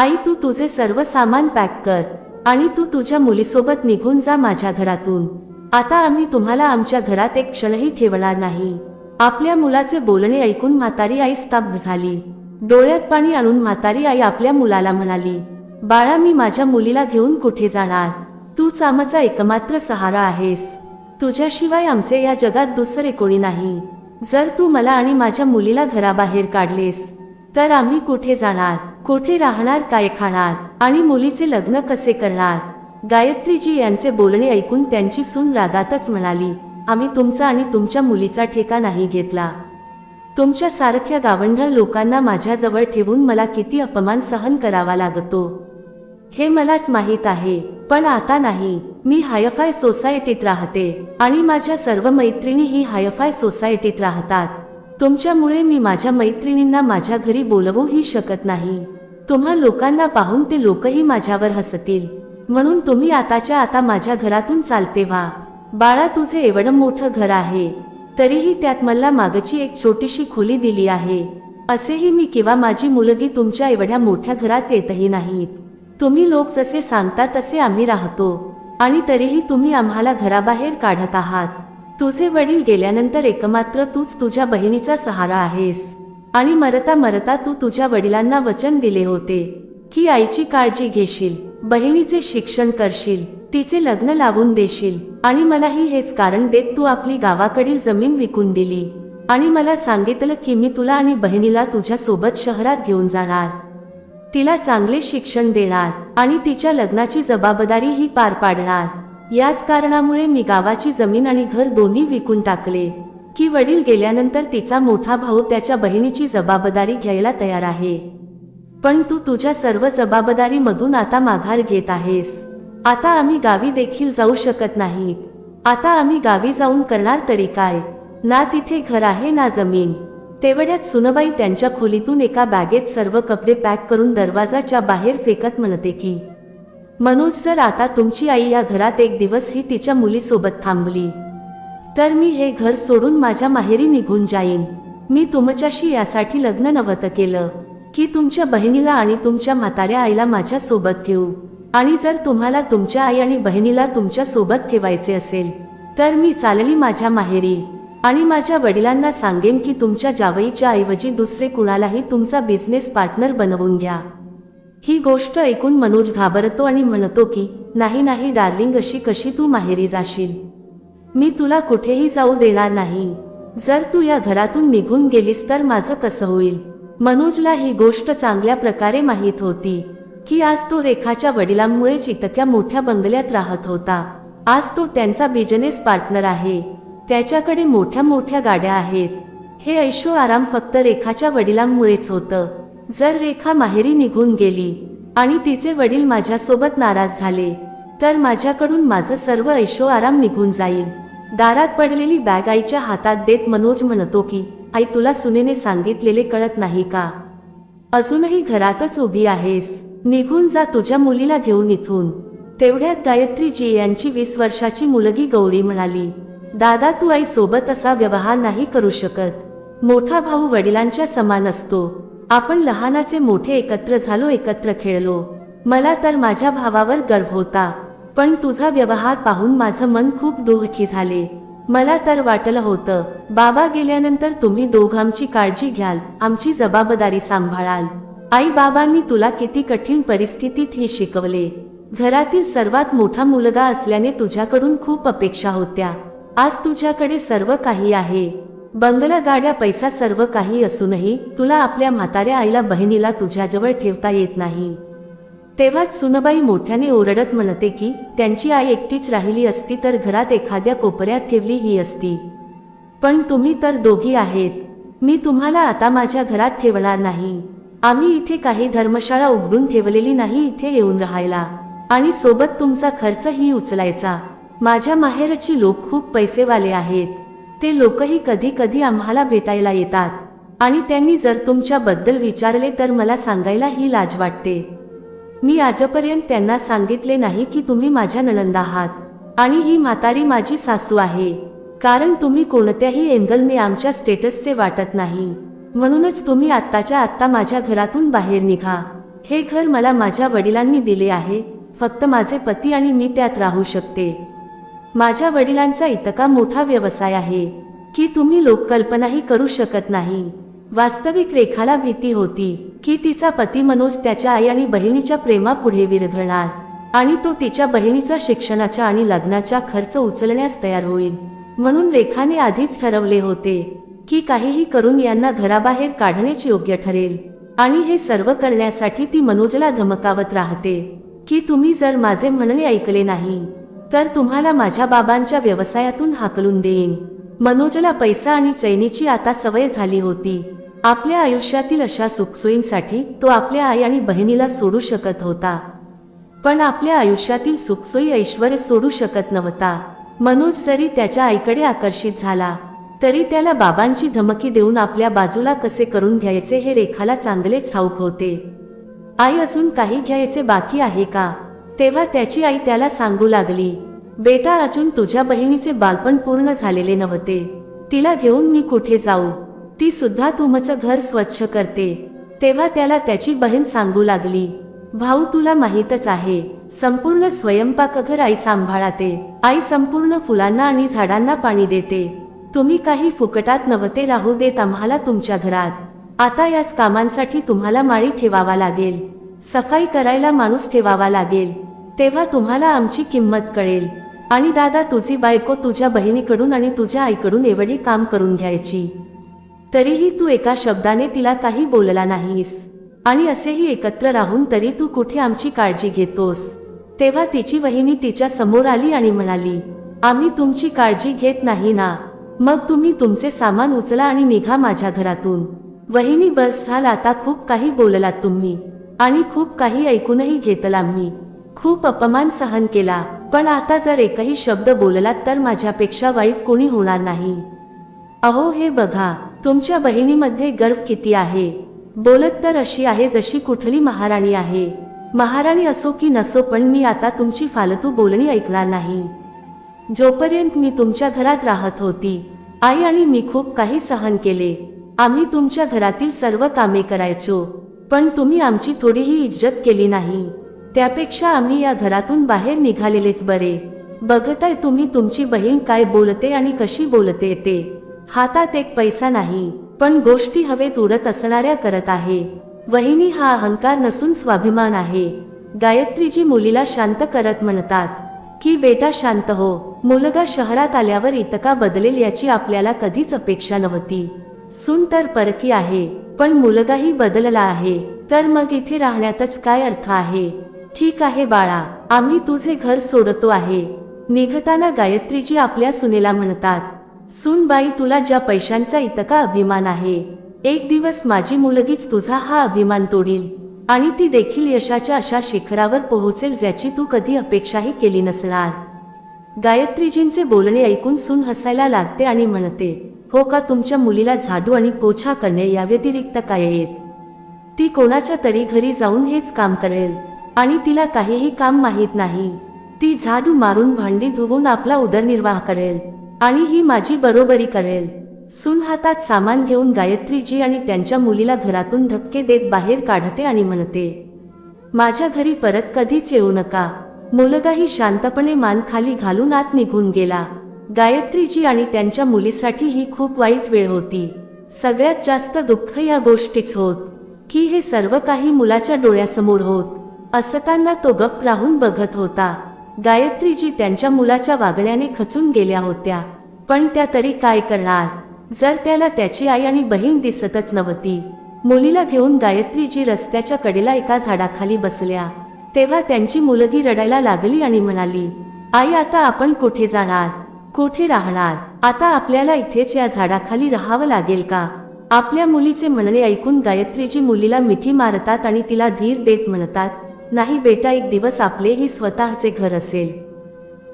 आई तू तुझे सर्व सामान पॅक कर आणि तू तुझ्या मुलीसोबत निघून जा माझ्या घरातून. आता आम्ही तुम्हाला आमच्या घरात एक क्षणही ठेवणार नाही. आपल्या मुलाचे बोलणे ऐकून म्हातारी आई स्तब्ध झाली. डोळ्यात पाणी आणून म्हातारी आई आपल्या मुलाला म्हणाली बाळा मी माझ्या मुलीला घेऊन कुठे जाणार? तूच आमचा एकमात्र सहारा आहेस. तुझ्याशिवाय आमचे या जगात दुसरे कोणी नाही. जर तू मला आणि माझ्या मुलीला घराबाहेर काढलेस तर आम्ही कुठे जाणार? कोठे राहणार काय खाणार आणि मुलीचे लग्न कसे करणार? गायत्रीजी यांचे बोलणे ऐकून त्यांची सून रागातच म्हणाली आम्ही तुमचा आणि तुमच्या मुलीचा ठेका नाही घेतला. तुमच्या सारख्या गावंढळ लोकांना माझ्याजवळ ठेवून मला किती अपमान सहन करावा लागतो. हे मलाच माहीत आहे पण आता नाही. मी हायफाय सोसायटीत राहते आणि माझ्या सर्व मैत्रिणी ही हायफाय सोसायटीत राहतात. तुमच्यामुळे मी माझ्या मैत्रिणींना माझ्या घरी बोलवूही शकत नाही. तुम्हा लोकांना पाहून ते लोकही माझ्यावर हसतील. म्हणून तुम्ही आताच्या आता माझ्या घरातून चालते व्हा. बाळा तुझे एवढं मोठं घर आहे. तरीही त्यात मला मागची एक छोटीशी खोली दिली आहे. असेही मी किंवा माझी मुलगी तुमच्या एवढ्या मोठ्या घरात येतही नाहीत. तुम्ही लोक जसे सांगता तसे आम्ही राहतो. आणि तरीही तुम्ही आम्हाला घराबाहेर काढत आहात. तुझे वडील गेल्यानंतर एकमात्र तूच तुझ्या बहिणीचा सहारा आहेस. आणि मरता मरता तू तुझ्या वडिलांना वचन दिले होते की आईची काळजी घेशील बहिणीचे शिक्षण करशील तिचे लग्न लावून देशील. आणि मलाही हेच कारण देत तू आपली गावाकडील जमीन विकून दिली. आणि मला सांगितलं की मी तुला आणि बहिणीला तुझ्या सोबत शहरात घेऊन जाणार. तिला चांगले शिक्षण देणार आणि तिच्या लग्नाची जबाबदारी ही पार पाडणार. याच कारणामुळे मी गावाची जमीन आणि घर दोन्ही विकून टाकले. की वडील गेल्यानंतर तिचा मोठा भाऊ त्याच्या बहिणीची जबाबदारी घ्यायला तयार आहे. पण तू तुझ्या सर्व जबाबदारीमधून आता माघार घेत आहेस. आता आम्ही गावी देखील जाऊ शकत नाहीत. आता आम्ही गावी जाऊन करणार तरी काय? ना तिथे घर आहे ना जमीन. तेवढ्यात सुनबाई त्यांच्या खोलीतून एका बॅगेत सर्व कपडे पॅक करून दरवाजाच्या बाहेर फेकत म्हणते की मनोज जर आता तुमची आई या घरात एक दिवस ही तिच्या मुलीसोबत थांबली. तर मी हे घर सोडून माझ्या माहेरी निघून जाईन. मी तुमच्याशी यासाठी लग्न नव्हतं केलं. की तुमच्या बहिणीला आणि तुमच्या म्हाताऱ्या आईला माझ्या सोबत घेऊ. आणि जर तुम्हाला तुमच्या आई आणि बहिणीला तुमच्यासोबत ठेवायचे असेल तर मी चालली माझ्या माहेरी. आणि माझ्या वडिलांना सांगेन की तुमच्या जावईच्या ऐवजी दुसरे कुणालाही तुमचा बिझनेस पार्टनर बनवून घ्या. ही गोष्ट ऐकून मनोज घाबरतो आणि म्हणतो की नाही नाही डार्लिंग अशी कशी तू माहेरी जाशील? मी तुला कुठेही जाऊ देणार नाही. जर तू या घरातून निघून गेलीस तर माझं कसं होईल? मनोजला ही गोष्ट चांगल्या प्रकारे माहीत होती की आज तो रेखाच्या वडिलांमुळेच इतक्या मोठ्या बंगल्यात राहत होता. आज तो त्यांचा बिझनेस पार्टनर आहे. त्याच्याकडे मोठ्या मोठ्या गाड्या आहेत. हे ऐशो आराम फक्त रेखाच्या वडिलांमुळेच होतं. जर रेखा माहेरी निघून गेली आणि तिचे वडील माझ्यासोबत नाराज झाले तर माझ्याकडून माझं सर्व ऐशो आराम निघून जाईल. दारात पडलेली बॅग आईच्या हातात देत मनोज म्हणतो की आई तुला सुनेने सांगितलेले कळत नाही का? अजूनही घरातच उभी आहेस. निघून जा तुझ्या मुलीला घेऊन इथून. तेवढ्यात गायत्री जी यांची वीस वर्षाची मुलगी गौरी म्हणाली दादा तू आई सोबत असा व्यवहार नाही करू शकत. मोठा भाऊ वडिलांच्या समान असतो. आपण लहानाचे मोठे एकत्र झालो एकत्र खेळलो. मला तर माझ्या भावावर गर्व होता. पण तुझा व्यवहार पाहून माझं मन खूप दुःखी झाले. मला तर वाटलं होतं बाबा गेल्यानंतर तुम्ही दोघांची काळजी घ्याल आमची जबाबदारी सांभाळाल. आई बाबांनी तुला किती कठीण परिस्थितीत ही शिकवले. घरातील सर्वात मोठा मुलगा असल्याने तुझ्याकडून खूप अपेक्षा होत्या. आज तुझ्याकडे सर्व काही आहे. बंगला गाड्या पैसा सर्व काही असूनही तुला आपल्या म्हाताऱ्या आईला बहिणीला तुझ्याजवळ ठेवता येत नाही. तेव्हाच सुनबाई मोठ्याने ओरडत म्हणते की त्यांची आई एकटीच राहिली असती तर घरात एखाद्या कोपऱ्यात ठेवली ही असती. पण तुम्ही तर दोघी आहेत. मी तुम्हाला आता माझ्या घरात ठेवणार नाही. आम्ही इथे काही धर्मशाळा उघडून ठेवलेली नाही इथे येऊन राहायला. आणि सोबत तुमचा खर्चही उचलायचा. माझ्या माहेरची लोक खूप पैसेवाले आहेत. ते लोकही कधी कधी आम्हाला भेटायला येतात. आणि त्यांनी जर तुमच्याबद्दल विचारले तर मला सांगायला ही लाज वाटते. मी आजपर्यंत त्यांना सांगितले नाही की तुम्ही माझ्या नणंद आहात. आणि ही म्हातारी माझी सासू आहे. कारण तुम्ही कोणत्याही एंगलने आमच्या स्टेटसचे वाटत नाही. म्हणूनच तुम्ही आत्ताच्या आत्ता माझ्या घरातून बाहेर निघा. हे घर मला माझ्या वडिलांनी दिले आहे. फक्त माझे पती आणि मी त्यात राहू शकते. माझ्या वडिलांचा इतका मोठा व्यवसाय आहे की तुम्ही लोककल्पनाही करू शकत नाही. वास्तविक रेखाला भीती होती की तिचा पती मनोज त्याच्या आई आणि बहिणीच्या प्रेमापुढे विरघळणार आणि तो तिच्या बहिणीचा शिक्षणाच्या आणि लग्नाचा खर्च उचलण्यास तयार होईल. म्हणून रेखाने आधीच ठरवले होते की काहीही करून यांना घराबाहेर काढणेच योग्य ठरेल. आणि हे सर्व करण्यासाठी ती मनोजला धमकावत राहते की तुम्ही जर माझे म्हणणे ऐकले नाही तर तुम्हाला माझ्या बाबांच्या व्यवसायातून हाकलून देईन. मनोजला पैसा आणि चैनीची आता सवय झाली होती. आपल्या आयुष्यातील अशा सुखसोयींसाठी तो आपल्या आई आणि बहिणीला सोडू शकत होता. पण आपल्या आयुष्यातील सुखसोयी ऐश्वर सोडू शकत नव्हता. मनोज जरी त्याच्या आईकडे आकर्षित झाला. तरी त्याला बाबांची धमकी देऊन आपल्या बाजूला कसे करून घ्यायचे हे रेखाला चांगलेच ठाऊक होते. आई अजून काही घ्यायचे बाकी आहे का? तेव्हा त्याची आई त्याला सांगू लागली. बेटा अजून तुझ्या बहिणीचे बालपण पूर्ण झालेले नव्हते. तिला घेऊन मी कुठे जाऊ? ती सुद्धा तुमचं घर स्वच्छ करते. तेव्हा त्याला त्याची बहीण सांगू लागली भाऊ तुला माहीतच आहे संपूर्ण स्वयंपाकघर आई सांभाळते. आई संपूर्ण फुलांना आणि झाडांना पाणी देते. तुम्ही काही फुकटात नवते राहू देत आम्हाला तुमच्या घरात. आता याच कामांसाठी तुम्हाला माळी ठेवावा लागेल. सफाई करायला माणूस ठेवावा लागेल. तेव्हा तुम्हाला आमची किंमत कळेल. आणि दादा तुझी बायको तुझ्या बहिणीकडून आणि तुझ्या आईकडून एवढी काम करून घ्यायची. तरीही तू एका शब्दाने तिला काही बोलला नाहीस. आणि असेही एकत्र राहून तरी तू कुठे आमची काळजी घेतोस? तेव्हा तिची वहिनी तिच्या समोर आली आणि म्हणाली आम्ही तुमची काळजी घेत नाही ना. मग तुम्ही तुमचे सामान उचला आणि निघा माझ्या घरातून. वहिनी बस झाल आता खूप काही बोललात तुम्ही. आणि खूप काही ऐकूनही घेतला मी. खूप अपमान सहन केला. पण आता जर एकही शब्द बोललात तर माझ्यापेक्षा वाईट कोणी होणार नाही. अहो हे बघा. तुमच्या बहिणीमध्ये गर्व किती आहे? बोलत तर अशी आहे जशी कुठली महाराणी आहे. महाराणी असो की नसो पण मी आता तुमची फालतू बोलणी ऐकणार नाही. जोपर्यंत मी तुमच्या घरात राहत होती आई आणि मी खूप काही सहन केले. आम्ही तुमच्या घरातील सर्व कामे करायचो पण तुम्ही आमची थोडीही इज्जत केली नाही. त्यापेक्षा आम्ही या घरातून बाहेर निघालेलेच बरे. बघताय तुम्ही तुमची बहीण काय बोलते आणि कशी बोलते ते. हातात एक पैसा नाही पण गोष्टी हवेत उडत असणाऱ्या करत आहे. वहिनी हा अहंकार नसून स्वाभिमान आहे. गायत्रीजी मुलीला शांत करत म्हणतात की बेटा शांत हो मुलगा शहरात आल्यावर इतका बदलेल याची आपल्याला कधीच अपेक्षा नव्हती. सून तर परकी आहे पण मुलगाही बदलला आहे तर मग इथे राहण्यातच काय अर्थ आहे? ठीक आहे बाळा आम्ही तुझे घर सोडतो आहे. निघताना गायत्रीजी आपल्या सुनेला म्हणतात सुनबाई तुला ज्या पैशांचा इतका अभिमान आहे एक दिवस माझी मुलगीच तुझा हा अभिमान तोडील आणि ती देखील यशाच्या अशा शिखरावर पोहोचेल ज्याची तू कधी अपेक्षाही केली नसणार. गायत्रीजींचे बोलणे ऐकून सून हसायला लागते आणि म्हणते हो का तुमच्या मुलीला झाडू आणि पोछा करणे या व्यतिरिक्त काय येत ती कोणाच्या तरी घरी जाऊन हेच काम करेल आणि तिला काहीही काम माहीत नाही. ती झाडू मारून भांडी धुवून आपला उदरनिर्वाह करेल. आणि ही माझी बरोबरी करेल. सून हातात सामान घेऊन गायत्रीजी आणि त्यांच्या मुलीला घरातून धक्के देत बाहेर काढते आणि म्हणते माझ्या घरी परत कधीच येऊ नका. मुलगाही शांतपणे मान खाली घालून आत निघून गेला. गायत्रीजी आणि त्यांच्या मुलीसाठी ही खूप वाईट वेळ होती. सगळ्यात जास्त दुःख या गोष्टीच होत. की हे सर्व काही मुलाच्या डोळ्यासमोर होत. असताना तो गप राहून बघत होता. गायत्रीजी त्यांच्या मुलाच्या वागण्याने खचून गेल्या होत्या. पण त्या तरी काय करणार? जर त्याला त्याची आई आणि बहीण दिसतच नव्हती. मुलीला घेऊन गायत्रीजी रस्त्याच्या कडेला एका झाडाखाली बसल्या. तेव्हा त्यांची मुलगी रडायला लागली आणि म्हणाली आई आता आपण कुठे जाणार? कुठे राहणार? आता आपल्याला इथेच या झाडाखाली राहावं लागेल का? आपल्या मुलीचे म्हणणे ऐकून गायत्रीजी मुलीला मिठी मारतात आणि तिला धीर देत म्हणतात नाही बेटा एक दिवस आपलेही स्वतःचे घर असेल.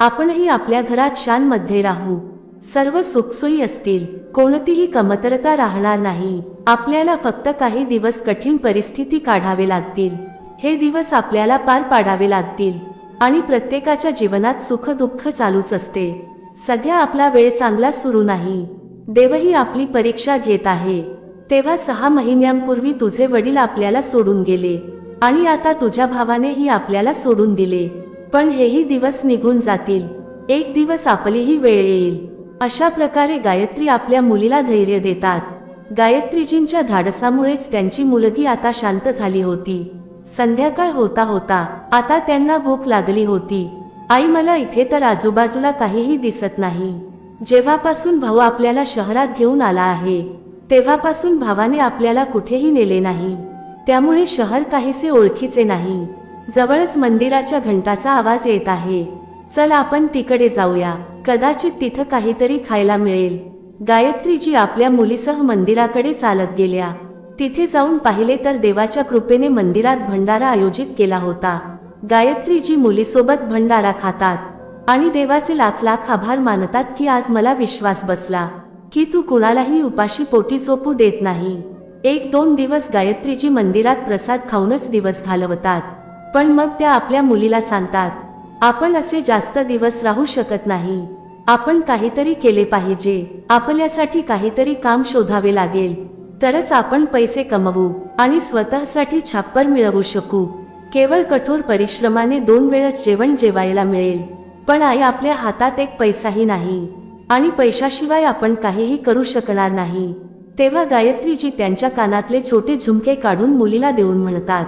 आपणही आपल्या घरात शानमध्ये राहू. सर्व सुखसोयी असतील. कोणतीही कमतरता राहणार नाही. आपल्याला फक्त काही दिवस कठीण परिस्थिती काढावे लागतील. हे दिवस आपल्याला पार पाडावे लागतील. आणि प्रत्येकाच्या जीवनात सुख दुःख चालूच असते. सध्या आपला वेळ चांगला सुरू नाही. देवही आपली परीक्षा घेत आहे. तेव्हा सहा महिन्यांपूर्वी तुझे वडील आपल्याला सोडून गेले. आणि आता तुझ्या भावानेही आपल्याला सोडून दिले. पण हेही दिवस निघून जातील. एक दिवस आपलीही वेळ येईल. अशा प्रकारे गायत्री आपल्या मुलीला धैर्य देतात. गायत्रीजींच्या धाडसामुळेच त्यांची मुलगी आता शांत झाली होती. संध्याकाळ होता होता आता त्यांना भूक लागली होती. आई मला इथे तर आजूबाजूला काहीही दिसत नाही. जेव्हापासून भाऊ आपल्याला शहरात घेऊन आला आहे तेव्हापासून भावाने आपल्याला कुठेही नेले नाही. त्यामुळे शहर काहीसे ओळखीचे नाही. जवळच मंदिराच्या घंटाचा आवाज येत आहे. चल आपण तिकडे जाऊया. कदाचित तिथं काहीतरी खायला मिळेल. गायत्रीजी आपल्या मुलीसह मंदिराकडे चालत गेल्या. तिथे जाऊन पाहिले तर देवाच्या कृपेने मंदिरात भंडारा आयोजित केला होता. गायत्रीजी मुलीसोबत भंडारा खातात. आणि देवाचे लाख लाख आभार मानतात की आज मला विश्वास बसला. की तू कुणालाही उपाशी पोटी झोपू देत नाही. एक दोन दिवस गायत्रीजी मंदिरात प्रसाद खाऊनच दिवस घालवतात. पण मग त्या आपल्या मुलीला सांगतात आपण असे जास्त दिवस राहू शकत नाही. आपण काहीतरी केले पाहिजे. आपल्यासाठी काहीतरी काम शोधावे लागेल. तरच आपण पैसे कमवू आणि स्वतःसाठी छाप्पर मिळवू शकू. केवळ कठोर परिश्रमाने दोन वेळच जेवण जेवायला मिळेल. पण आई आपल्या हातात एक पैसाही नाही आणि पैशाशिवाय आपण काहीही करू शकणार नाही. तेव्हा गायत्रीजी त्यांच्या कानातले छोटे झुमके काढून मुलीला देऊन म्हणतात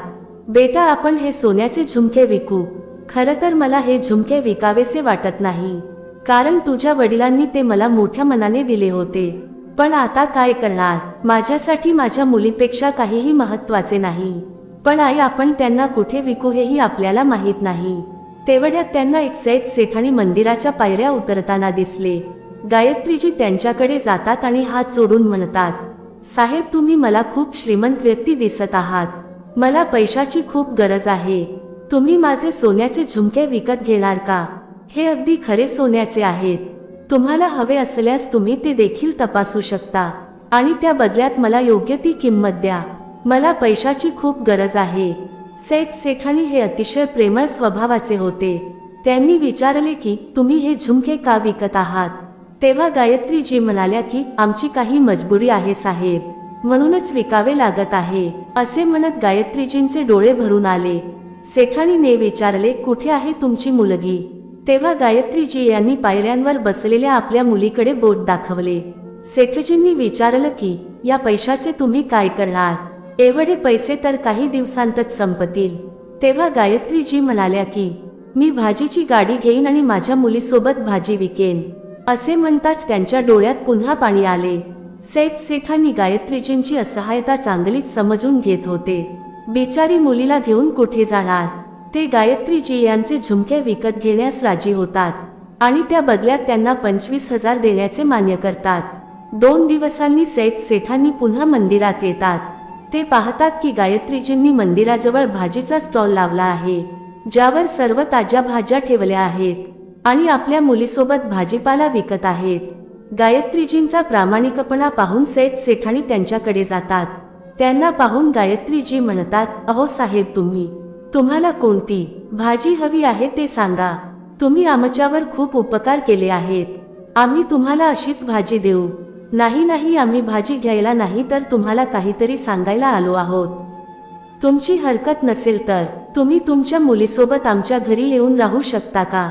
बेटा आपण हे सोन्याचे झुमके विकू. खरं तर मला हे झुमके विकावेसे वाटत नाही. कारण तुझ्या वडिलांनी ते मला मोठ्या मनाने दिले होते. पण आता काय करणार? माझ्यासाठी माझ्या मुलीपेक्षा काहीही महत्त्वाचे नाही. पण आई आपण त्यांना कुठे विकू हेही आपल्याला माहीत नाही. तेवढ्यात त्यांना एक सैत सेठाणी मंदिराच्या पायऱ्या उतरताना दिसले. गायत्रीजी त्यांच्याकडे जातात आणि हात जोडून म्हणतात साहेब तुम्ही मला खूप श्रीमंत व्यक्ती दिसत आहात. मला पैशाची खूप गरज आहे. तुम्ही माझे सोन्याचे झुमके विकत घेणार का? हे अगदी खरे सोन्याचे आहेत. तुम्हाला हवे असल्यास तुम्ही ते देखील तपासू शकता. आणि त्या बदल्यात मला योग्य ती किंमत द्या. मला पैशाची खूप गरज आहे. सेठ सेठाणी हे अतिशय प्रेमळ स्वभावाचे होते. त्यांनी विचारले की तुम्ही हे झुमके का विकत आहात? तेव्हा गायत्रीजी म्हणाल्या की आमची काही मजबुरी आहे साहेब. म्हणूनच विकावे लागत आहे. असे म्हणत गायत्रीजींचे डोळे भरून आले. सेठानीने विचारले कुठे आहे तुमची मुलगी? तेव्हा गायत्रीजी यांनी पायऱ्यांवर बसलेल्या आपल्या मुलीकडे बोट दाखवले. सेठजींनी विचारलं की या पैशाचे तुम्ही काय करणार? एवढे पैसे तर काही दिवसांतच संपतील. तेव्हा गायत्रीजी म्हणाल्या की मी भाजीची गाडी घेईन आणि माझ्या मुलीसोबत भाजी विकेन. असे म्हणताच त्यांच्या डोळ्यात पुन्हा पाणी आले. सेठ सेठांनी गायत्रीजींची असहायता चांगलीच समजून घेत होते. बिचारी मुलीला घेऊन कुठे जाणार? ते गायत्रीजी यांचे झुमके विकत घेण्यास राजी होतात आणि त्या बदल्यात त्यांना पंचवीस हजार देण्याचे मान्य करतात. दोन दिवसांनी सेठ सेठांनी पुन्हा मंदिरात येतात. ते पाहतात की गायत्रीजींनी मंदिराजवळ भाजीचा स्टॉल लावला आहे ज्यावर सर्व ताज्या भाज्या ठेवल्या आहेत. आणि आपल्या मुलीसोबत भाजीपाला विकत आहेत. गायत्रीजींचा प्रामाणिकपणा पाहून सैत सेठाणी त्यांच्याकडे जातात. त्यांना पाहून गायत्रीजी म्हणतात अहो साहेब तुम्ही तुम्हाला कोणती भाजी हवी आहे ते सांगा. तुम्ही आमच्यावर खूप उपकार केले आहेत. आम्ही तुम्हाला अशीच भाजी देऊ. नाही नाही आम्ही भाजी घ्यायला नाही तर तुम्हाला काहीतरी सांगायला आलो आहोत. तुमची हरकत नसेल तर तुम्ही तुमच्या मुलीसोबत आमच्या घरी येऊन राहू शकता का?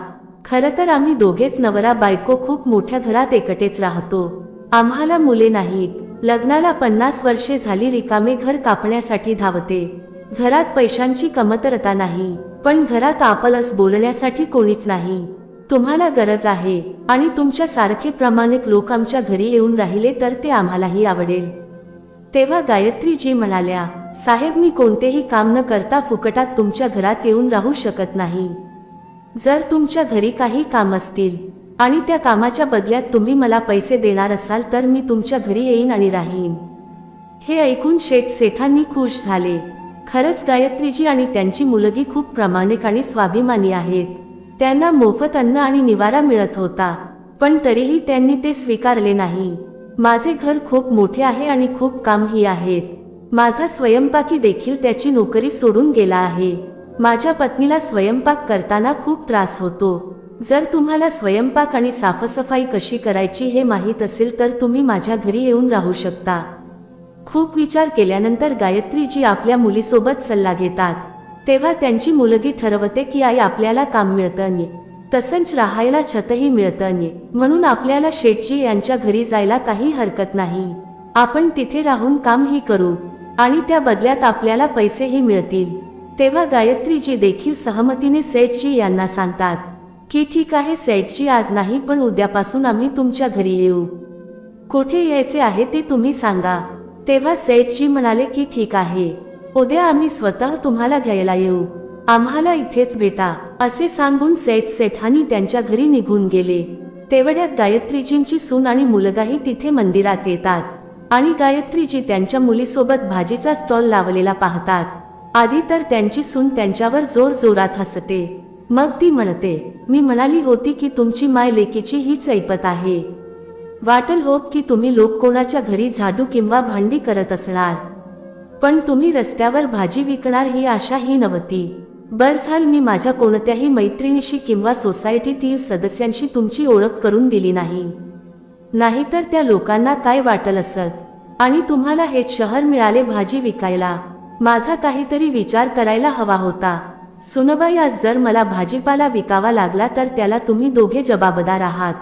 खरं तर आम्ही दोघेच नवरा बायको खूप मोठ्या घरात एकटेच राहतो. आम्हाला मुले नाहीत. लग्नाला पन्नास वर्षे झाली रिकामे घर कापण्यासाठी धावते. घरात पैशांची कमतरता नाही. पण घरात आपलस बोलण्यासाठी कोणीच नाही. तुम्हाला गरज आहे आणि तुमच्या सारखे प्रामाणिक लोक आमच्या घरी येऊन राहिले तर ते आम्हालाही आवडेल. तेव्हा गायत्रीजी म्हणाल्या साहेब मी कोणतेही काम न करता फुकटात तुमच्या घरात येऊन राहू शकत नाही. जर तुमच्या घरी काही काम असतील आणि त्या कामाच्या बदल्यात तुम्ही मला पैसे देणार असाल तर मी तुमच्या घरी येईन आणि राहीन. हे ऐकून शेठ सेठांनी खुश झाले. खरंच गायत्रीजी आणि त्यांची मुलगी खूप प्रामाणिक आणि स्वाभिमानी आहेत. त्यांना मोफत अन्न आणि निवारा मिळत होता. पण तरीही त्यांनी ते स्वीकारले नाही. माझे घर खूप मोठे आहे आणि खूप कामही आहेत. माझा स्वयंपाकी देखील त्याची नोकरी सोडून गेला आहे. माझ्या पत्नीला स्वयंपाक करताना खूप त्रास होतो. जर तुम्हाला स्वयंपाक आणि साफसफाई कशी करायची हे माहीत असेल तर तुम्ही माझ्या घरी येऊन राहू शकता. खूप विचार केल्यानंतर गायत्रीजी आपल्या मुलीसोबत सल्ला घेतात. तेव्हा त्यांची मुलगी ठरवते की आई आपल्याला काम मिळतं नाही तसंच राहायला छतही मिळतं म्हणून आपल्याला शेटजी यांच्या घरी जायला काही हरकत नाही. आपण तिथे राहून कामही करू आणि त्या बदल्यात आपल्याला पैसेही मिळतील. तेव्हा गायत्रीजी देखील सहमतीने सेठजी यांना सांगतात की ठीक आहे सेठजी आज नाही पण उद्यापासून आम्ही तुमच्या घरी येऊ. कोठे यायचे आहे ते तुम्ही सांगा. तेव्हा सेठजी म्हणाले की ठीक आहे. उद्या आम्ही स्वतः तुम्हाला घ्यायला येऊ. आम्हाला इथेच भेटा. असे सांगून सेठ सेठानी त्यांच्या घरी निघून गेले. तेवढ्यात गायत्रीजींची सून आणि मुलगाही तिथे मंदिरात येतात आणि गायत्रीजी त्यांच्या मुलीसोबत भाजीचा स्टॉल लावलेला पाहतात. आधी तर त्यांची सून त्यांच्यावर जोर जोरात हसते. मग ती म्हणते मी म्हणाली होती की तुमची माय लेकीची हीच ऐपत आहे. वाटल होत की तुम्ही लोक कोणाच्या घरी झाडू किंवा भांडी करत असणार. पण तुम्ही रस्त्यावर भाजी विकणार ही आशा ही नव्हती. बर झाल मी माझ्या कोणत्याही मैत्रिणीशी किंवा सोसायटीतील सदस्यांशी तुमची ओळख करून दिली नाही. नाहीतर त्या लोकांना काय वाटल असत? आणि तुम्हाला हेच शहर मिळाले भाजी विकायला. माझा काहीतरी विचार करायला हवा होता. सुनबाई आज जर मला भाजीपाला विकावा लागला तर त्याला तुम्ही दोघे जबाबदार आहात.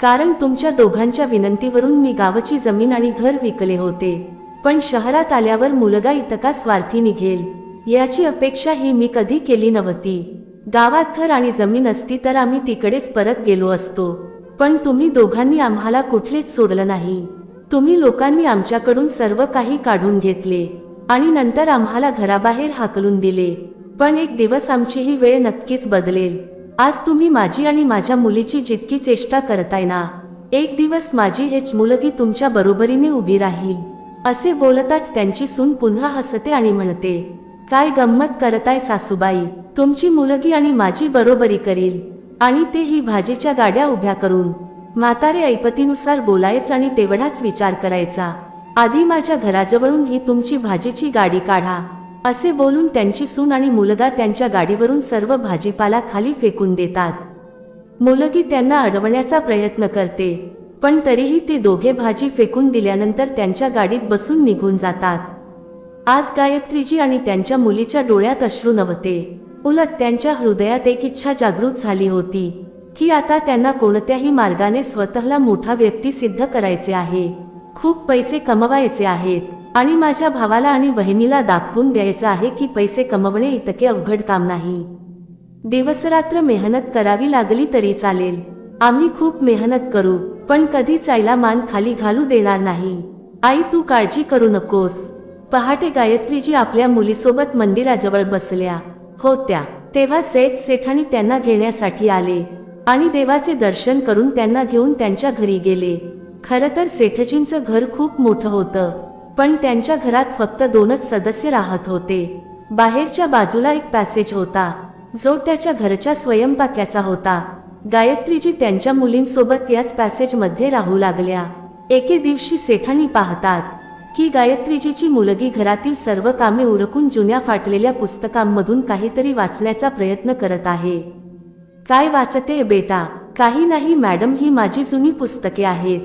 कारण तुमच्या दोघांच्या विनंतीवरून मी गावची जमीन आणि घर विकले होते. पण शहरात आल्यावर मुलगा इतका स्वार्थी निघेल. याची अपेक्षा ही मी कधी केली नव्हती. गावात घर आणि जमीन असती तर आम्ही तिकडेच परत गेलो असतो. पण तुम्ही दोघांनी आम्हाला कुठलेच सोडलं नाही. तुम्ही लोकांनी आमच्याकडून सर्व काही काढून घेतले. आणि नंतर आम्हाला घराबाहेर हाकलून दिले. पण एक दिवस आमची ही वेळ नक्कीच बदलेल. आज तुम्ही माझी आणि माझ्या मुलीची जितकी चेष्टा करताय ना एक दिवस माझी हेच मुलगी तुमच्या बरोबरीने उभी राहील. असे बोलताच त्यांची सून पुन्हा हसते आणि म्हणते काय गंमत करताय सासूबाई तुमची मुलगी आणि माझी बरोबरी करील. आणि ते ही भाजीच्या गाड्या उभ्या करून म्हातारे ऐपतीनुसार बोलायच आणि तेवढाच विचार करायचा. आधी माझ्या घराजवळून ही तुमची भाजीची गाडी काढा असे बोलून त्यांची सून आणि मुलगा त्यांच्या गाडीवरून सर्व भाजीपाला खाली फेकून देतात. मुलगी त्यांना अडवण्याचा प्रयत्न करते पण तरीही ते दोघे भाजी फेकून दिल्यानंतर त्यांच्या गाडीत बसून निघून जातात. आज गायत्रीजी आणि त्यांच्या मुलीच्या डोळ्यात अश्रू नव्हते. उलट त्यांच्या हृदयात एक इच्छा जागृत झाली होती की आता त्यांना कोणत्याही मार्गाने स्वतःला मोठा व्यक्ती सिद्ध करायचे आहे. खूप पैसे कमवायचे आहेत. आणि माझ्या भावाला आणि बहिणीला दाखवून द्यायचं आहे की पैसे कमवणे इतके अवघड काम नाही. दिवसरात्र मेहनत करावी लागली तरी चालेल. आम्ही खूप मेहनत करू पण कधीच आईला मान खाली घालू देणार नाही. आई तू काळजी करू नकोस. पहाटे गायत्रीजी आपल्या मुलीसोबत मंदिराजवळ बसल्या. होत्या. तेव्हा सेठ सेठानी त्यांना घेण्यासाठी आले. आणि देवाचे दर्शन करून त्यांना घेऊन त्यांच्या घरी गेले. खरं तर सेठजींचं घर खूप मोठं होतं पण त्यांच्या घरात फक्त दोनच सदस्य राहत होते. बाहेरच्या बाजूला एक पॅसेज होता जो त्याच्या घरच्या स्वयंपाक्याचा होता. गायत्रीजी त्यांच्या मुलींसोबत याच पॅसेजमध्ये राहू लागल्या. एके दिवशी सेठांनी पाहतात की गायत्रीजीची मुलगी घरातील सर्व कामे उरकून जुन्या फाटलेल्या पुस्तकांमधून काहीतरी वाचण्याचा प्रयत्न करत आहे. काय वाचते बेटा? काही नाही मॅडम ही माझी जुनी पुस्तके आहेत.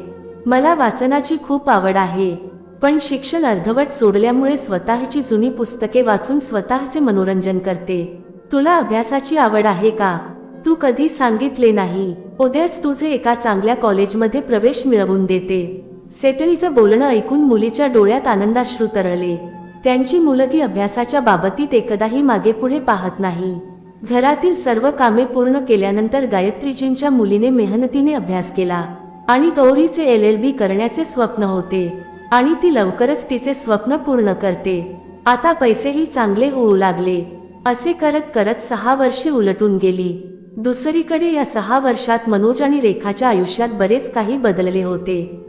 मला वाचनाची खूप आवड आहे पण शिक्षण अर्धवट सोडल्यामुळे स्वतःची जुनी पुस्तके वाचून स्वतःचे मनोरंजन करते. तुला अभ्यासाची आवड आहे का? तू कधी सांगितले नाही उद्याच तुझे एका चांगल्या कॉलेजमध्ये प्रवेश मिळवून देते. सेटरीचं बोलणं ऐकून मुलीच्या डोळ्यात आनंदाश्रू तरळले. त्यांची मुलगी अभ्यासाच्या बाबतीत एकदाही मागे पुढे पाहत नाही. घरातील सर्व कामे पूर्ण केल्यानंतर गायत्रीजींच्या मुलीने मेहनतीने अभ्यास केला. आणि गौरीचे एल एल बी करण्याचे स्वप्न होते. आणि ती लवकरच तिचे स्वप्न पूर्ण करते. आता पैसेही चांगले होऊ लागले. असे करत करत सहा वर्षे उलटून गेली. दुसरीकडे या सहा वर्षात मनोज आणि रेखाच्या आयुष्यात बरेच काही बदलले होते.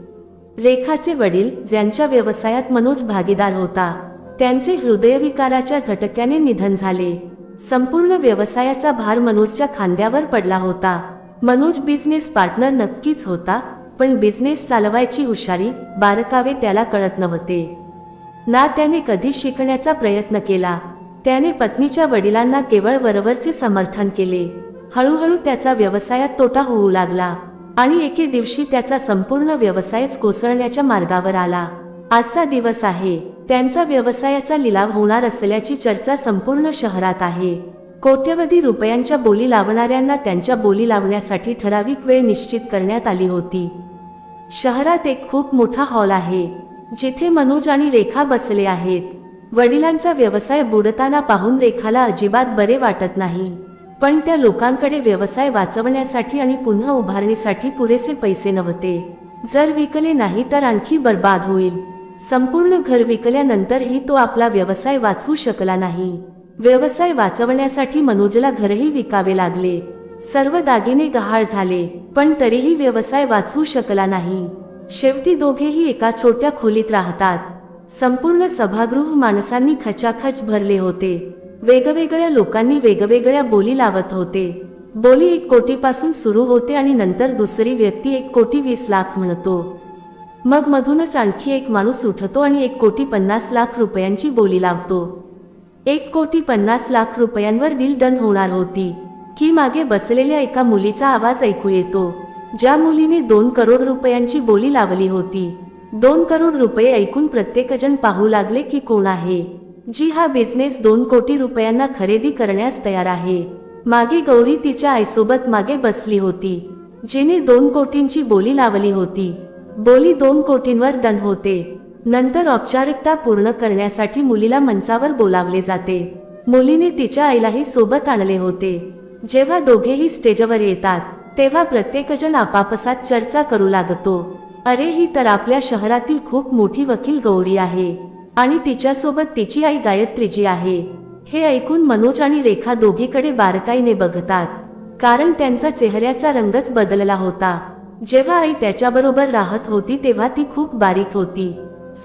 रेखाचे वडील ज्यांच्या व्यवसायात मनोज भागीदार होता त्यांचे हृदयविकाराच्या झटक्याने निधन झाले. संपूर्ण व्यवसायाचा भार मनोजच्या खांद्यावर पडला होता. मनोज बिझनेस पार्टनर नक्कीच होता पण बिझनेस चालवायची हुशारी बारकावे त्याला कळत नव्हते. ना त्याने कधी शिकण्याचा प्रयत्न केला त्याने पत्नीच्या वडिलांना केवळ वरवरचे समर्थन केले. हळूहळू त्याचा व्यवसायात तोटा होऊ लागला आणि एके दिवशी त्याचा संपूर्ण व्यवसायच कोसळण्याच्या मार्गावर आला. आजचा दिवस आहे त्यांचा व्यवसायाचा लिलाव होणार असल्याची चर्चा संपूर्ण शहरात आहे. कोट्यवधी रुपयांच्या बोली लावणाऱ्यांना त्यांच्या बोली लावण्यासाठी ठराविक वेळ निश्चित करण्यात आली होती. शहरात एक खूप मोठा हॉल आहे जिथे मनोज आणि रेखा बसले आहेत. वडिलांचा व्यवसाय बुडताना पाहून रेखाला अजिबात बरे वाटत नाही पण त्या लोकांकडे व्यवसाय वाचवण्यासाठी आणि पुन्हा उभारणीसाठी पुरेसे पैसे नव्हते. जर विकले नाही तर आणखी बर्बाद होईल. संपूर्ण घर विकल्यानंतरही तो आपला व्यवसाय वाचवू शकला नाही. व्यवसाय वाचवण्यासाठी मनोजला घरही विकावे लागले. सर्व दागिने गहाळ झाले पण तरीही व्यवसाय वाचवू शकला नाही. शेवटी दोघेही एका छोट्या खोलीत राहतात. संपूर्ण सभागृह माणसांनी खचाखच भरले होते. वेगवेगळ्या लोकांनी वेगवेगळ्या बोली लावत होते. बोली एक कोटीपासून सुरू होते आणि नंतर दुसरी व्यक्ती एक कोटी वीस लाख म्हणतो. मग मधूनच आणखी एक माणूस उठतो आणि एक कोटी पन्नास लाख रुपयांची बोली लावतो. एक कोटी पन्नास लाख रुपयांवर डील डन होणार होती. की मागे बसलेल्या एका मुलीचा आवाज ऐकू येतो. ज्या मुलीने दोन करोड रुपयांची बोली लावली होती. दोन करोड रुपये ऐकून प्रत्येकजण पाहू लागले की कोण आहे. जी हा बिझनेस दोन कोटी रुपयांना खरेदी करण्यास तयार आहे. मागे गौरी तिच्या आईसोबत मागे बसली होती. जिने दोन कोटींची बोली लावली होती. बोली दोन कोटींवर डन होते. नंतर औपचारिकता पूर्ण करण्यासाठी मुलीला मंचावर बोलावले जाते. मुलीने तिच्या आईलाही सोबत आणले होते. जेव्हा दोघेही स्टेजवर येतात तेव्हा प्रत्येकजण आपापसात चर्चा करू लागतो. अरे ही तर आपल्या शहरातील खूप मोठी वकील गौरी आहे. आणि तिच्यासोबत तिची आई गायत्रीजी आहे. हे ऐकून मनोज आणि रेखा दोघीकडे बारकाईने बघतात. कारण त्यांचा चेहऱ्याचा रंगच बदलला होता. जेव्हा आई त्याच्याबरोबर राहत होती तेव्हा ती खूप बारीक होती.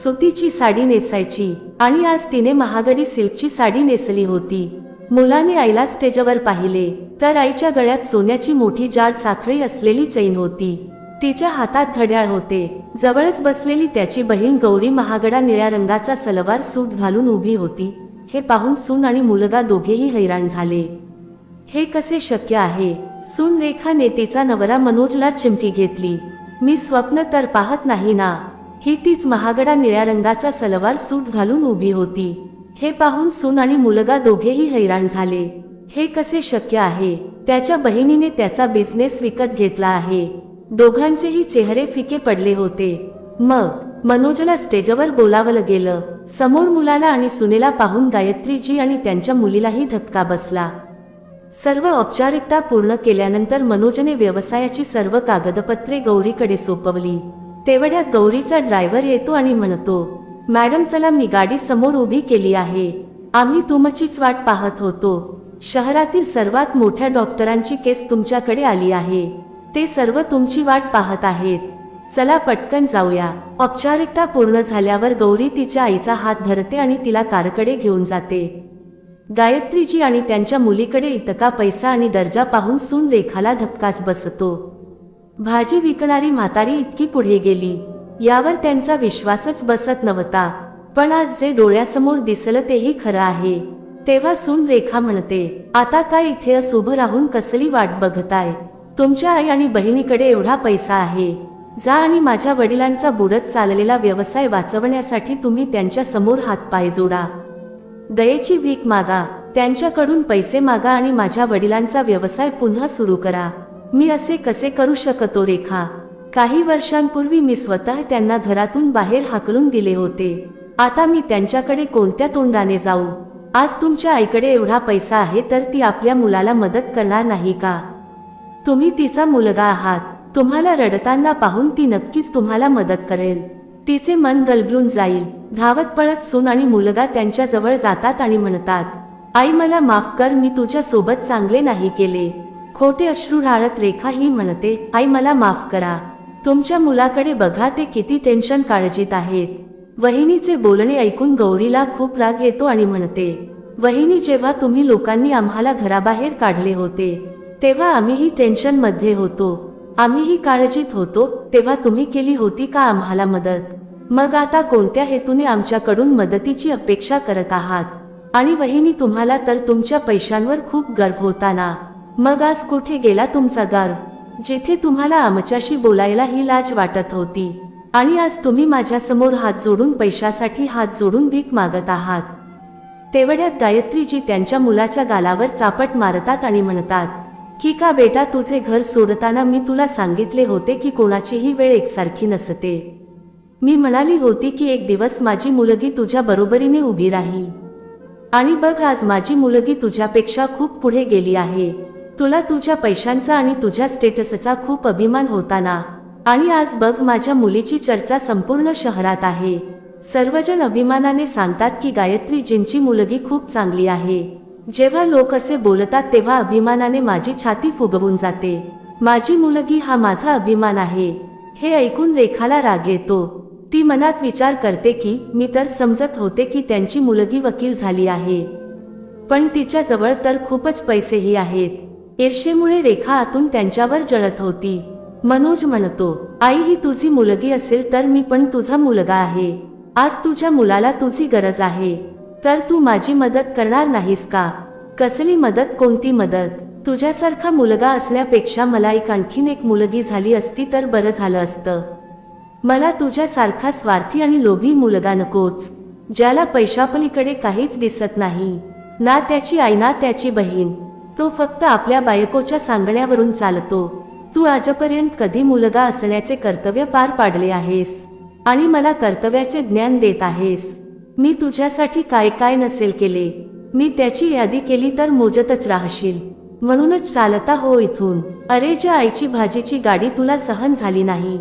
सुतीची साडी नेसायची आणि आज तिने महागडी सिल्कची साडी नेसली होती. मुलाने आईला स्टेजवर पाहिले तर आईच्या गळ्यात सोन्याची मोठी जाड साखळी असलेली चैन होती. तिच्या हातात घड्याळ होते. जवळच बसलेली त्याची बहीण गौरी महागडा निळ्या रंगाचा सलवार सूट घालून उभी होती. हे पाहून सून आणि मुलगा दोघेही हैराण झाले. हे कसे शक्य आहे? सून रेखा नेतेचा नवरा मनोजला चिमटी घेतली. मी स्वप्न तर पाहत नाही ना. ही तीच महागडा निळ्या रंगाचा सलवार सूट घालून उभी होती. हे पाहून सून आणि मुलगा दोघेही हैराण झाले. हे कसे शक्य आहे? त्याच्या बहिणीने त्याचा बिझनेस विकत घेतला आहे. दोघांचेही चेहरे फिके पडले होते. मग मनोजला स्टेजवर बोलावलं गेलं. समोर मुलाला आणि सुनेला पाहून गायत्रीजी आणि त्यांच्या मुलीलाही धक्का बसला. सर्व औपचारिकता पूर्ण केल्यानंतर मनोजने व्यवसायाची सर्व कागदपत्रे गौरीकडे सोपवली. तेवढ्यात गौरीचा ड्रायव्हर येतो आणि म्हणतो मॅडम चला मी गाडी समोर उभी केली आहे. आम्ही तुमचीच वाट पाहत होतो. शहरातील सर्वात मोठ्या डॉक्टरांची केस तुमच्याकडे आली आहे. ते सर्व तुमची वाट पाहत आहेत. चला पटकन जाऊया. औपचारिकता पूर्ण झाल्यावर गौरी तिच्या आईचा हात धरते आणि तिला कारकडे घेऊन जाते. गायत्रीजी आणि त्यांच्या मुलीकडे इतका पैसा आणि दर्जा पाहून सून रेखाला धक्काच बसतो. भाजी विकणारी म्हातारी इतकी पुढे गेली. यावर त्यांचा विश्वासच बसत नव्हता. पण आज जे डोळ्यासमोर दिसलं तेही खरं आहे. तेव्हा सून रेखा म्हणते आता काय इथे अस उभं राहून कसली वाट बघताय? तुमच्या आई आणि बहिणीकडे एवढा पैसा आहे. जा आणि माझ्या वडिलांचा बुडत चाललेला व्यवसाय वाचवण्यासाठी तुम्ही त्यांच्यासमोर हातपाय जोडा. दयेची भीक मागा. त्यांच्याकडून पैसे मागा आणि माझ्या वडिलांचा व्यवसाय पुन्हा सुरू करा. मी असे कसे करू शकतो रेखा? काही वर्षांपूर्वी मी स्वतः त्यांना घरातून बाहेर हाकलून दिले होते. आता मी त्यांच्याकडे कोणत्या तोंडाने जाऊ? आज तुमच्या आईकडे एवढा पैसा आहे तर ती आपल्या मुलाला मदत करणार नाही का? तुम्ही तिचा मुलगा आहात. तुम्हाला रडताना पाहून ती नक्कीच तुम्हाला मदत करेल. तिचे मन गलबलून जाईल. धावत पळत सून आणि मुलगा त्यांच्याजवळ जातात आणि म्हणतात आई मला माफ कर मी तुझ्या सोबत चांगले नाही केले. खोटे अश्रू ढाळत रेखा ही म्हणते आई मला माफ करा. तुमच्या मुलाकडे बघा ते किती टेन्शन काळजीत आहेत. वहिनीचे बोलणे ऐकून गौरीला खूप राग येतो आणि म्हणते वहिनी जेव्हा तुम्ही लोकांनी आम्हाला घराबाहेर काढले होते तेव्हा आम्हीही टेन्शनमध्ये होतो. आम्हीही काळजीत होतो तेव्हा तुम्ही केली होती का आम्हाला मदत? मग आता कोणत्या हेतूने आमच्याकडून मदतीची अपेक्षा करत आहात? आणि वहिनी तुम्हाला तर तुमच्या पैशांवर खूप गर्व होता ना? मग आज कुठे गेला तुमचा गर्व जेथे तुम्हाला आमच्याशी बोलायला ही लाज वाटत होती. आणि आज तुम्ही माझ्यासमोर हात जोडून पैशासाठी हात जोडून भीक मागत आहात. तेवढ्यात गायत्रीजी त्यांच्या मुलाच्या गालावर चापट मारतात आणि म्हणतात की का बेटा तुझे घर सोडताना मी तुला सांगितले होते की कोणाचीही वेळ एकसारखी नसते. मी म्हणाली होती की एक दिवस माझी मुलगी तुझ्या बरोबरीने उभी राहील. आणि बघ आज माझी मुलगी तुझ्यापेक्षा खूप पुढे गेली आहे. तुला तुझ्या पैशांचा आणि तुझ्या स्टेटसचा खूप अभिमान होता ना आणि आज बघ माझ्या मुलीची चर्चा संपूर्ण शहरात आहे. सर्वजण अभिमानाने सांगतात की गायत्री जिंची मुलगी खूप चांगली आहे. जेव्हा लोक असे बोलतात तेव्हा अभिमानाने माझी छाती फुगवून जाते. माझी मुलगी हा माझा अभिमान आहे. हे ऐकून रेखाला राग येतो. ती मनात विचार करते की मी तर समजत होते की त्यांची मुलगी वकील झाली आहे. पण तिच्याजवळ तर खूपच पैसेही आहेत. ईर्षेमुळे रेखा आतून त्यांच्यावर जळत होती. मनोज म्हणतो आई ही तुझी मुलगी असेल तर मी पण तुझा मुलगा आहे. आज तुझ्या मुलाला तुझी गरज आहे. तर तू माझी मदत करणार नाहीस का? कसली मदत? कोणती मदत? तुझ्यासारखा मुलगा असण्यापेक्षा मला एक आणखीन एक मुलगी झाली असती तर बरं झालं असतं. मला तुझ्यासारखा स्वार्थी आणि लोभी मुलगा नकोच. ज्याला पैशापलीकडे काहीच दिसत नाही. ना त्याची आई ना त्याची बहीण. तो फक्त आपल्या बायकोच्या सांगण्यावरून चालतो. तू आजपर्यंत कधी मुलगा असण्याचे कर्तव्य पार पाडले आहेस. आणि मला कर्तव्याचे ज्ञान देत आहेस. मी तुझ्यासाठी काय काय नसेल केले. मी त्याची यादी केली तर मोजतच राहशील. म्हणूनच चालता हो इथून. अरे ज्या आईची भाजीची गाडी तुला सहन झाली नाही.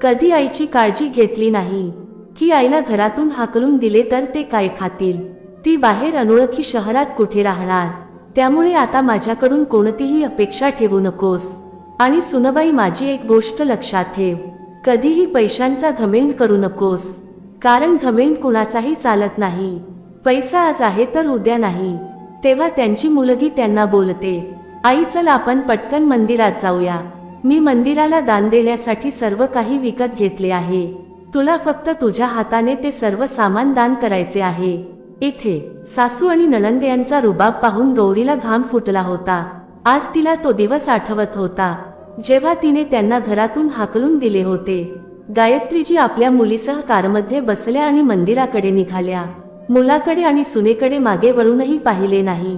कधी आईची काळजी घेतली नाही. की आईला घरातून हाकलून दिले तर ते काय खातील. ती बाहेर अनोळखी शहरात कुठे राहणार? त्यामुळे आता माझ्याकडून कोणतीही अपेक्षा ठेवू नकोस. आणि सुनबाई माझी एक गोष्ट लक्षात ठेव. कधीही पैशांचा घमेंड करू नकोस. कारण घमेंड कुणाचाही चालत नाही. पैसा आज आहे तर उद्या नाही. तेव्हा त्यांची मुलगी त्यांना बोलते. आई चल आपण पटकन मंदिरात जाऊया. मी मंदिराला दान देण्यासाठी सर्व काही विकत घेतले आहे. तुला फक्त तुझ्या हाताने ते सर्व सामान दान करायचे आहे. इथे सासू आणि नणंद यांचा रुबाब पाहून गौरीला घाम फुटला होता. आज तिला तो दिवस आठवत होता. जेव्हा तिने त्यांना घरातून हाकलून दिले होते. गायत्रीजी आपल्या मुलीसह कारमध्ये बसल्या आणि मंदिराकडे निघाल्या. मुलाकडे आणि सुनेकडे मागे वळूनही पाहिले नाही.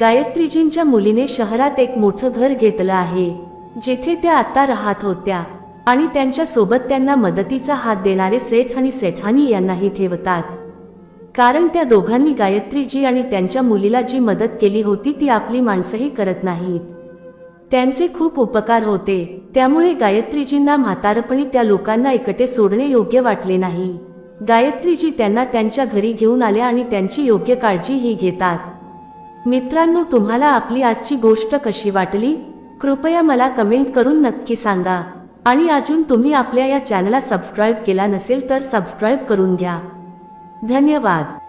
गायत्रीजींच्या मुलीने शहरात एक मोठं घर घेतलं आहे जिथे त्या आता राहत होत्या आणि त्यांच्यासोबत त्यांना मदतीचा हात देणारे सेठ आणि सेठानी यांनाही ठेवतात. कारण त्या दोघांनी गायत्रीजी आणि त्यांच्या मुलीला जी मदत केली होती ती आपली माणसंही करत नाहीत. त्यांचे खूप उपकार होते. त्यामुळे गायत्रीजींना म्हातारपणी त्या लोकांना एकटे सोडणे योग्य वाटले नाही. गायत्रीजी त्यांना त्यांच्या घरी घेऊन आल्या आणि त्यांची योग्य काळजीही घेतात. मित्रांनो तुम्हाला आपली आजची गोष्ट कशी वाटली? कृपया मला कमेंट करून नक्की सांगा. आणि अजून तुम्ही आपल्या या चॅनलला सबस्क्राईब केला नसेल तर सबस्क्राईब करून घ्या. धन्यवाद.